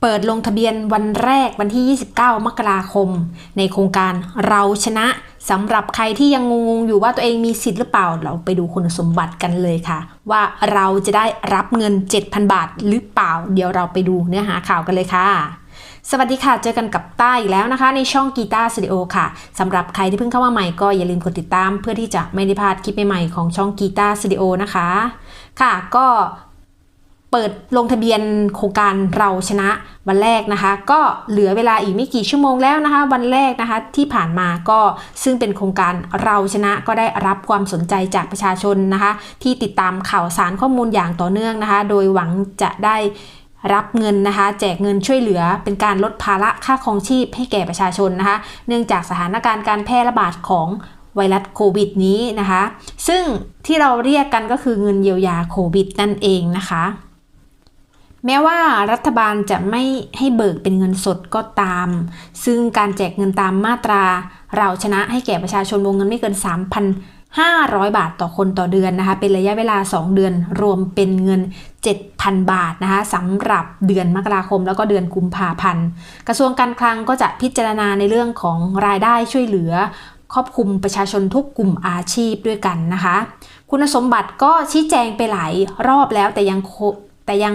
เปิดลงทะเบียนวันแรกวันที่ 29 มกราคม ในโครงการเราชนะสำหรับใครที่ยังงงอยู่ว่าตัวเองมีสิทธิ์หรือเปล่า เราไปดูคุณสมบัติกันเลยค่ะ ว่าเราจะได้รับเงิน 7,000 บาทหรือเปล่า เดี๋ยวเราไปดูเนื้อหาข่าวกันเลยค่ะสวัสดีค่ะ เจอกันกับต้าอีกแล้วนะคะ ในช่องกีตาร์สตูดิโอค่ะสำหรับใครที่เพิ่งเข้ามาใหม่ก็อย่าลืมกดติดตาม เพื่อที่จะไม่ได้พลาดคลิปใหม่ๆของช่องกีตาร์สตูดิโอนะคะ ค่ะ ก็ เปิดลงทะเบียนโครงการเราชนะวันแรกนะคะ ก็เหลือเวลาอีกไม่กี่ชั่วโมงแล้วนะคะ วันแรกนะคะที่ผ่านมาก็ซึ่งเป็นโครงการเราชนะก็ได้รับความสนใจจากประชาชนนะคะ ที่ติดตามข่าวสารข้อมูลอย่างต่อเนื่องนะคะ โดยหวังจะได้รับเงินนะคะ แจกเงินช่วยเหลือเป็นการลดภาระค่าครองชีพให้แก่ประชาชนนะคะ เนื่องจากสถานการณ์การแพร่ระบาดของไวรัสโควิดนี้นะคะ ซึ่งที่เราเรียกกันก็คือเงินเยียวยาโควิดนั่นเองนะคะ แม้ว่ารัฐบาลจะไม่ให้เบิกเป็นเงินสดก็ตาม ซึ่งการแจกเงินตามมาตรา เราชนะให้แก่ประชาชนวงเงินไม่เกิน 3,500 บาทต่อคนต่อเดือนนะคะ เป็นระยะเวลา 2 เดือนรวมเป็นเงิน 7,000 บาทนะคะสำหรับเดือนมกราคมแล้วก็เดือนกุมภาพันธ์ กระทรวงการคลังก็จะพิจารณาในเรื่องของรายได้ช่วยเหลือครอบคลุมประชาชนทุกกลุ่มอาชีพด้วยกันนะคะ คุณสมบัติก็ชี้แจงไปหลายรอบแล้วแต่ยัง แต่ยัง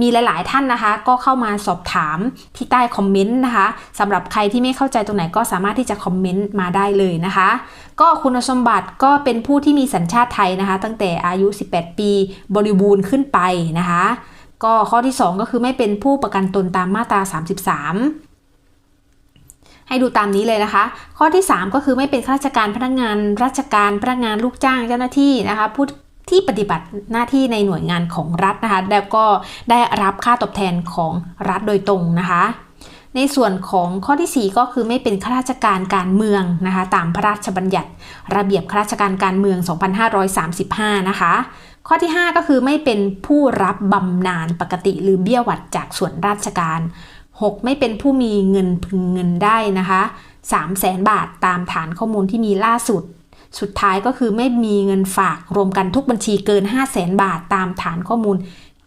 มีหลาย ๆ ท่านนะคะ ก็เข้ามาสอบถามที่ใต้คอมเมนต์นะคะสำหรับใครที่ไม่เข้าใจตรงไหนก็สามารถที่จะคอมเมนต์มาได้เลยนะคะ ก็คุณสมบัติก็เป็นผู้ที่มีสัญชาติไทยนะคะ ตั้งแต่อายุ 18 ปีบริบูรณ์ขึ้นไปนะคะ ก็ข้อที่ 2 ก็คือไม่เป็นผู้ประกันตนตามมาตรา 33ให้ดูตามนี้เลยนะคะ ข้อที่ 3 ก็คือไม่เป็นข้าราชการพนักงาน ราชการพนักงานลูกจ้างเจ้าหน้าที่นะคะผู้ ที่ปฏิบัติหน้าที่ในหน่วยงานของรัฐนะคะ แล้วก็ได้รับค่าตอบแทนของรัฐโดยตรงนะคะ ในส่วนของข้อที่ 4 ก็คือไม่เป็นข้าราชการการเมืองนะคะ ตามพระราชบัญญัติ ระเบียบข้าราชการการเมือง 2535 นะคะข้อที่ 5 ก็คือไม่เป็นผู้รับบำนาญปกติหรือเบี้ยหวัดจากส่วนราชการ 6. ไม่เป็นผู้มีเงินพึงเงินได้นะคะ3 0 0แสนบาทตามฐานข้อมูลที่มีล่าสุด สุดท้ายก็คือไม่มีเงินฝากรวมกันทุกบัญชีเกิน 5 0 0แสนบาทตามฐานข้อมูล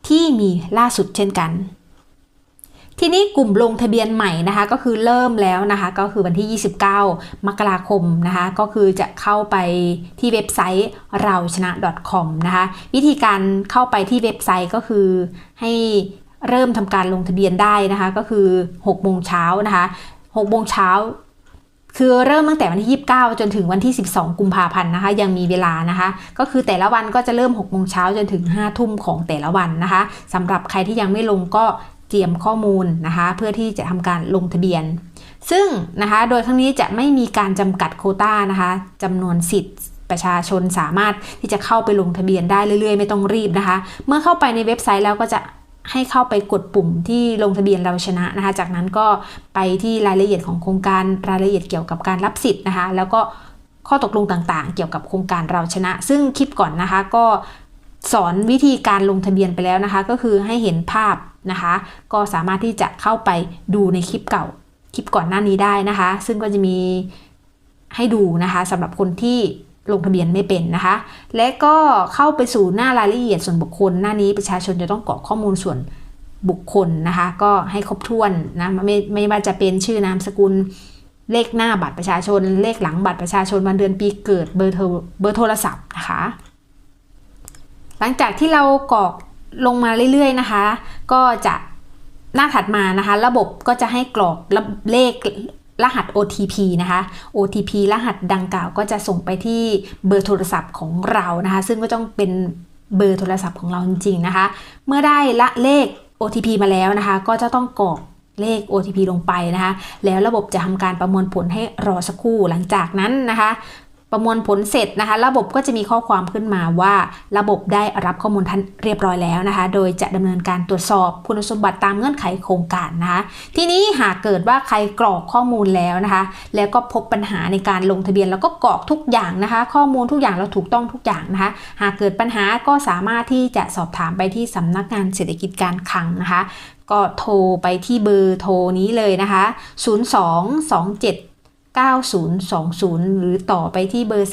ที่มีล่าสุดเช่นกัน ทีนี้กลุ่มลงทะเบียนใหม่นะคะก็คือเริ่มแล้วนะคะก็คือวันที่ 29 มกราคมนะคะก็คือจะเข้าไปที่เว็บไซต์เราชนะ .com นะคะวิธีการเข้าไปที่เว็บไซต์ก็คือให้เริ่มทำการลงทะเบียนได้นะคะก็คือ6โมงเช้านะคะ6โมงเช้า คือเริ่มตั้งแต่วันที่ 29 จนถึงวันที่ 12 กุมภาพันธ์นะคะ ยังมีเวลานะคะ ก็คือแต่ละวันก็จะเริ่ม6โมงเช้าจนถึง 5 ทุ่มของแต่ละวันนะคะสำหรับใครที่ยังไม่ลงก็เตรียมข้อมูลนะคะ เพื่อที่จะทำการลงทะเบียน ซึ่งนะคะโดยครั้งนี้จะไม่มีการจำกัดโคต้านะคะจำนวนสิทธิ์ประชาชนสามารถที่จะเข้าไปลงทะเบียนได้เรื่อยๆ ไม่ต้องรีบนะคะ เมื่อเข้าไปในเว็บไซต์แล้วก็จะ ให้เข้าไปกดปุ่มที่ลงทะเบียนเราชนะนะคะ จากนั้นก็ไปที่รายละเอียดของโครงการรายละเอียดเกี่ยวกับการรับสิทธิ์นะคะ แล้วก็ข้อตกลงต่างๆ เกี่ยวกับโครงการเราชนะ ซึ่งคลิปก่อนนะคะก็สอนวิธีการลงทะเบียนไปแล้วนะคะ ก็คือให้เห็นภาพนะคะ ก็สามารถที่จะเข้าไปดูในคลิปเก่าคลิปก่อนหน้านี้ได้นะคะ ซึ่งก็จะมีให้ดูนะคะสำหรับคนที่ ลงทะเบียนไม่เป็นนะคะ และก็เข้าไปสู่หน้ารายละเอียดส่วนบุคคล หน้านี้ประชาชนจะต้องกรอกข้อมูลส่วนบุคคลนะคะ ก็ให้ครบถ้วนนะไม่ไม่ว่าจะเป็นชื่อนามสกุลเลขหน้าบัตรประชาชน เลขหลังบัตรประชาชนวันเดือนปีเกิดเบอร์โทรเบอร์โทรศัพท์นะคะ หลังจากที่เรากรอกลงมาเรื่อยๆนะคะ ก็จะหน้าถัดมานะคะ ระบบก็จะให้กรอกเลข รหัส OTP นะคะ OTP รหัสดังกล่าวก็จะส่งไปที่เบอร์โทรศัพท์ของเรานะคะ ซึ่งก็ต้องเป็นเบอร์โทรศัพท์ของเราจริงๆนะคะ เมื่อได้ละเลข OTP มาแล้วนะคะ ก็จะต้องกรอกเลข OTP ลงไปนะคะ แล้วระบบจะทำการประมวลผลให้รอสักครู่หลังจากนั้นนะคะ ประมวลผลเสร็จนะคะ ระบบก็จะมีข้อความขึ้นมาว่าระบบได้รับข้อมูลท่านเรียบร้อยแล้วนะคะ โดยจะดำเนินการตรวจสอบคุณสมบัติตามเงื่อนไขโครงการนะคะ ทีนี้หากเกิดว่าใครกรอกข้อมูลแล้วนะคะ แล้วก็พบปัญหาในการลงทะเบียนแล้วก็กรอกทุกอย่างนะคะ ข้อมูลทุกอย่างเราถูกต้องทุกอย่างนะคะ หากเกิดปัญหาก็สามารถที่จะสอบถามไปที่สำนักงานเศรษฐกิจการคลังนะคะ ก็โทรไปที่เบอร์โทรนี้เลยนะคะ 02 27 9020 หรือต่อไปที่เบอร์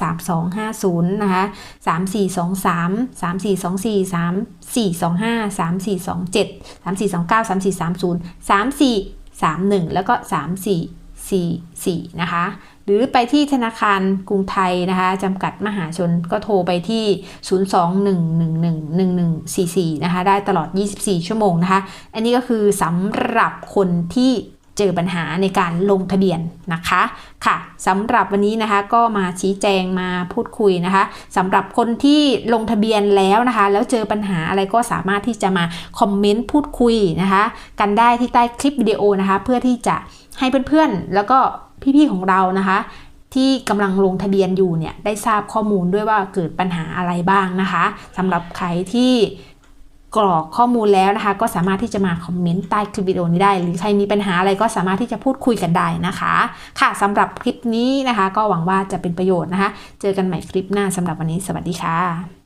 3250 นะคะ 3423 3424 3425 3427 3429 3430 3431 แล้วก็ 3444 นะคะ หรือไปที่ธนาคารกรุงไทยนะคะจำกัดมหาชนก็โทรไปที่ 021111144 นะคะ ได้ตลอด 24 ชั่วโมงนะคะ อันนี้ก็คือสำหรับคนที่ เจอปัญหาในการลงทะเบียนนะคะค่ะสำหรับวันนี้นะคะก็มาชี้แจงมาพูดคุยนะคะสำหรับคนที่ลงทะเบียนแล้วนะคะ แล้วเจอปัญหาอะไรก็สามารถที่จะมาคอมเมนต์พูดคุยนะคะกันได้ที่ใต้คลิปวิดีโอนะคะ เพื่อที่จะให้เพื่อนๆ แล้วก็พี่ๆของเรานะคะที่กำลังลงทะเบียนอยู่เนี่ยได้ทราบข้อมูลด้วยว่าเกิดปัญหาอะไรบ้างนะคะสำหรับใครที่ กรอกข้อมูลแล้วนะคะ ก็สามารถที่จะมาคอมเมนต์ใต้คลิปวิดีโอนี้ได้ หรือใครมีปัญหาอะไรก็สามารถที่จะพูดคุยกันได้นะคะ ค่ะสำหรับคลิปนี้นะคะ ก็หวังว่าจะเป็นประโยชน์นะคะ เจอกันใหม่คลิปหน้าสำหรับวันนี้สวัสดีค่ะ